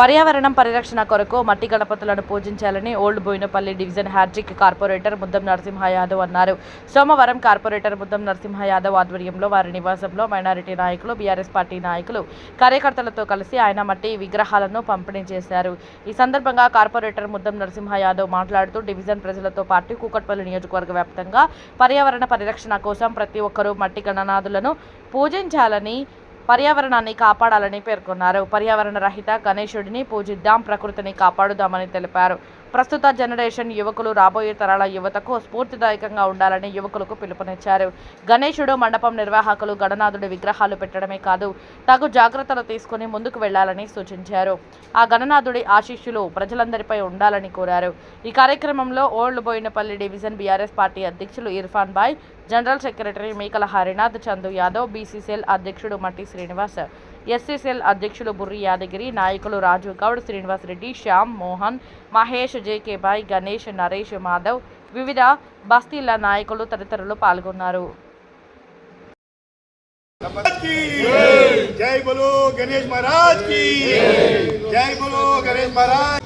పర్యావరణం పరిరక్షణ కొరకు మట్టి గణపతులను పూజించాలని old Boinapalli division hattrick corporator Muddam Narasimha Yadav అన్నారు. సోమవారం కార్పొరేటర్ ముద్దం నరసింహ యాదవ్ ఆధ్వర్యంలో వారి నివాసంలో మైనారిటీ నాయకులు బీఆర్ఎస్ పార్టీ నాయకులు కార్యకర్తలతో కలిసి ఆయన మట్టి విగ్రహాలను పంపిణీ చేశారు. ఈ సందర్భంగా కార్పొరేటర్ ముద్దం నరసింహ యాదవ్ మాట్లాడుతూ డివిజన్ ప్రజలతో పాటు కూకట్పల్లి నియోజకవర్గ వ్యాప్తంగా పర్యావరణ పరిరక్షణ కోసం ప్రతి ఒక్కరూ మట్టి గణనాథులను పూజించాలని పర్యావరణాన్ని కాపాడాలని పేర్కొన్నారు. పర్యావరణ రహిత గణేశుడిని పూజిద్దాం ప్రకృతిని కాపాడుదామని తెలిపారు. ప్రస్తుత జనరేషన్ యువకులు రాబోయే తరాల యువతకు స్ఫూర్తిదాయకంగా ఉండాలని యువకులకు పిలుపునిచ్చారు. గణేశుడు మండపం నిర్వాహకులు గణనాథుడి విగ్రహాలు పెట్టడమే కాదు తగు జాగ్రత్తలు తీసుకుని ముందుకు వెళ్ళాలని సూచించారు. ఆ గణనాథుడి ఆశీస్సులు ప్రజలందరిపై ఉండాలని కోరారు. ఈ కార్యక్రమంలో old Boinapalli division BRS party అధ్యక్షులు ఇర్ఫాన్ బాయ్ జనరల్ సెక్రటరీ మేకల హరినాథ్ చందు యాదవ్ బీసీసీఎల్ అధ్యక్షుడు మట్టి శ్రీనివాస్ ఎస్సీసీఎల్ అధ్యక్షులు బుర్రి యాదగిరి నాయకులు రాజు గౌడ్ శ్రీనివాస్ రెడ్డి శ్యామ్ మోహన్ మహేష్ జేకే బాయ్ గణేష్ నరేష్ మాధవ్ వివిధ బస్తీల నాయకులు తదితరులు పాల్గొన్నారు.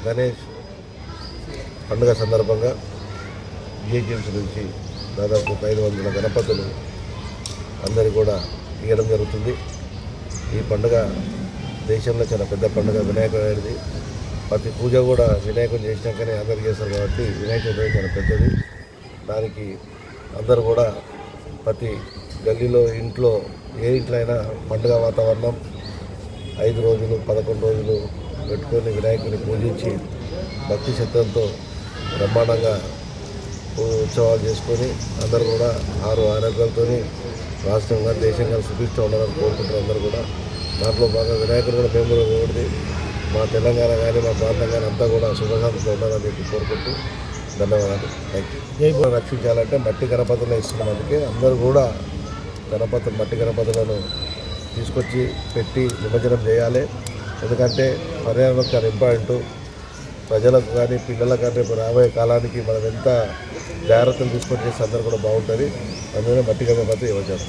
గణేష్ పండుగ సందర్భంగా జిహెచ్ఎంసీ నుంచి దాదాపు ఐదు వందల గణపతులు అందరు కూడా ఇవ్వడం జరుగుతుంది. ఈ పండుగ దేశంలో చాలా పెద్ద పండుగ వినాయకుడిది ప్రతి పూజ కూడా వినాయకుని చేసినాకనే అందరు చేస్తారు కాబట్టి వినాయకుడు చాలా పెద్దది. దానికి అందరూ కూడా ప్రతి గల్లీలో ఇంట్లో ఏ ఇంట్లో అయినా పండుగ వాతావరణం ఐదు రోజులు పదకొండు రోజులు పెట్టుకొని వినాయకుడిని పూజించి భక్తి శ్రద్ధలతో బ్రహ్మాండంగా ఉత్సవాలు చేసుకొని అందరూ కూడా ఆరు ఆరోగ్యాలతో రాష్ట్రంగా దేశంగా సుభిక్ష ఉండాలని కోరుకుంటారు అందరూ కూడా. దాంట్లో బాగా వినాయకుడు కూడా మేము కూడా మా తెలంగాణ కానీ మా ప్రాంతం కానీ అంతా కూడా శుభశాంతితో ఉండాలని చెప్పి కోరుకుంటూ ధన్యవాదాలు. థ్యాంక్ యూ రక్షించాలంటే మట్టి గణపతులు ఇస్తున్నాం అందుకే అందరూ కూడా గణపతులు మట్టి గణపతులను తీసుకొచ్చి పెట్టి నిమజ్జనం చేయాలి. ఎందుకంటే పర్యావరణం చాలా ఇంపార్టెంట్. ప్రజలకు కానీ పిల్లలకు కానీ రేపు రాబోయే కాలానికి మనం ఎంత జాగ్రత్తలు తీసుకొని చేస్తే అందరూ కూడా బాగుంటుంది. అందుకనే మట్టి గణపతి యువజనం